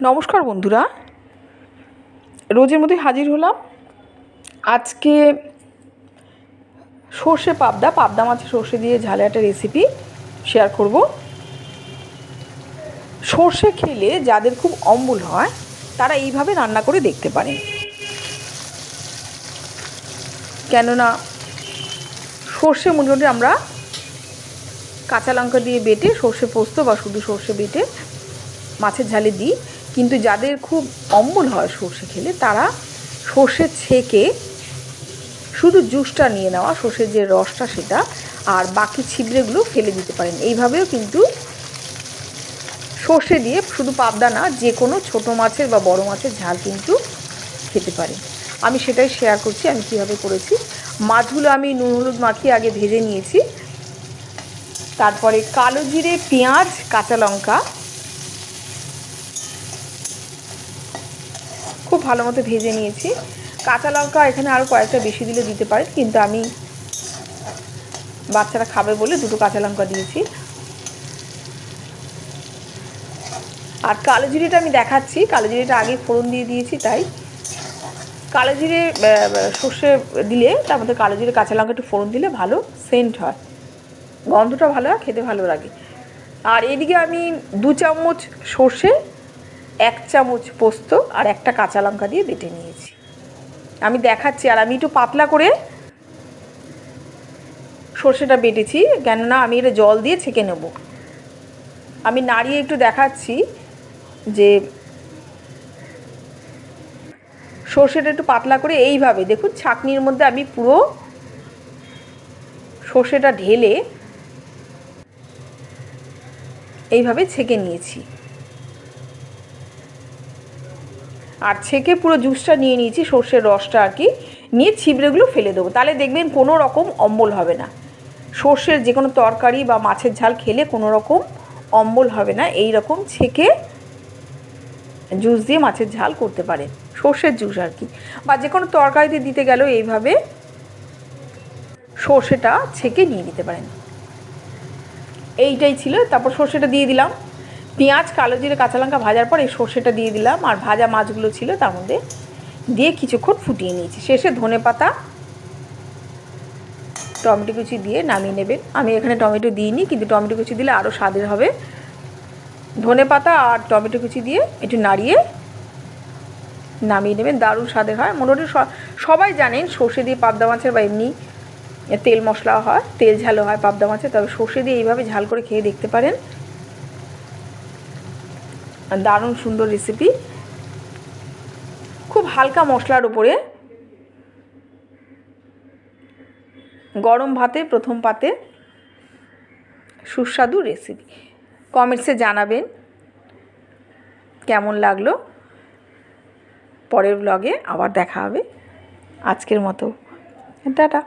নমস্কার বন্ধুরা। রোজের মতোই হাজির হলাম। আজকে সর্ষে পাবদা পাবদা মাছের সর্ষে দিয়ে ঝালে একটা রেসিপি শেয়ার করব। সর্ষে খেলে যাদের খুব অম্বল হয়, তারা এইভাবে রান্না করে দেখতে পারেন। কেননা সর্ষে মোটামুটি আমরা কাঁচা লঙ্কা দিয়ে বেটে সর্ষে পোস্ত বা শুধু সর্ষে বেটে মাছের ঝালে দিই। কিন্তু যাদের খুব অম্বল হয় সর্ষে খেলে, তারা সর্ষে ছেঁকে শুধু জুসটা নিয়ে নেওয়া, সর্ষের যে রসটা সেটা, আর বাকি ছিবড়েগুলো ফেলে দিতে পারেন। এইভাবেও কিন্তু সর্ষে দিয়ে শুধু পাবদা না যে কোনো ছোটো মাছের বা বড় মাছের ঝাল কিন্তু খেতে পারেন। আমি সেটাই শেয়ার করছি, আমি কীভাবে করেছি। মাছগুলো আমি নুন হলুদ মাখিয়ে আগে ভেজে নিয়েছি। তারপরে কালো জিরে, পেঁয়াজ, কাঁচা লঙ্কা খুব ভালো মতো ভেজে নিয়েছি। কাঁচা লঙ্কা এখানে আরও কয়েকটা বেশি দিলে দিতে পারেন, কিন্তু আমি বাচ্চারা খাবে বলে দুটো কাঁচা লঙ্কা দিয়েছি। আর কালো জিরেটা আমি দেখাচ্ছি, কালো জিরেটা আগে ফোড়ন দিয়ে দিয়েছি, তাই। কালো জিরে সর্ষে দিলে, তার মধ্যে কালো জিরে, কাঁচা লঙ্কা একটু ফোড়ন দিলে ভালো সেন্ট হয়। গন্ধটা ভালো হয়, খেতে ভালো লাগে। আর এদিকে আমি দু চামচ সর্ষে এক চামচ পোস্ত আর একটা কাঁচা লঙ্কা দিয়ে বেটে নিয়েছি। আমি দেখাচ্ছি, আর আমি একটু পাতলা করে সর্ষেটা বেটেছি, কেননা আমি এটা জল দিয়ে ছেঁকে নেব। আমি নাড়িয়ে একটু দেখাচ্ছি যে সর্ষেটা একটু পাতলা করে এইভাবে, দেখুন ছাকনির মধ্যে আমি পুরো সর্ষেটা ঢেলে এইভাবে ছেঁকে নিয়েছি। আর ছেঁকে পুরো জুসটা নিয়ে নিয়েছি, সর্ষের রসটা আর কি। নিয়ে ছিবড়েগুলো ফেলে দেবো। তাহলে দেখবেন কোনো রকম অম্বল হবে না। সর্ষের যে কোনো তরকারি বা মাছের ঝাল খেলে কোনো রকম অম্বল হবে না। এই রকম ছেঁকে জুস দিয়ে মাছের ঝাল করতে পারেন। সর্ষের জুস আর কি। বা যে কোনো তরকারিতে দিতে গেলেও এইভাবে সর্ষেটা ছেঁকে নিয়ে নিতে পারেন। এইটাই ছিল। তারপর সর্ষেটা দিয়ে দিলাম। পেঁয়াজ, কালো জিরে, কাঁচা লঙ্কা ভাজার পর এই সর্ষেটা দিয়ে দিলাম। আর ভাজা মাছগুলো ছিল তার মধ্যে দিয়ে কিছুক্ষণ ফুটিয়ে নিয়েছি। শেষে ধনে পাতা, টমেটো কুচি দিয়ে নামিয়ে নেবেন। আমি এখানে টমেটো দিইনি, কিন্তু টমেটো কুচি দিলে আরও স্বাদের হবে। ধনে পাতা আর টমেটো কুচি দিয়ে একটু নাড়িয়ে নামিয়ে নেবেন, দারুণ স্বাদের হয়। মোটামুটি সবাই জানেন সর্ষে দিয়ে পাবদা মাছের বা এমনি তেল মশলা হয়, তেল ঝালও হয় পাবদা মাছের, তবে সর্ষে দিয়ে এইভাবে ঝাল করে খেয়ে দেখতে পারেন। দারুণ সুন্দর রেসিপি খুব হালকা মশলার উপরে গরম ভাতে প্রথম পাতে সুস্বাদু রেসিপি কমেন্টসে জানাবেন কেমন লাগল। পরের ব্লগে আবার দেখা হবে। আজকের মতো। টাটা।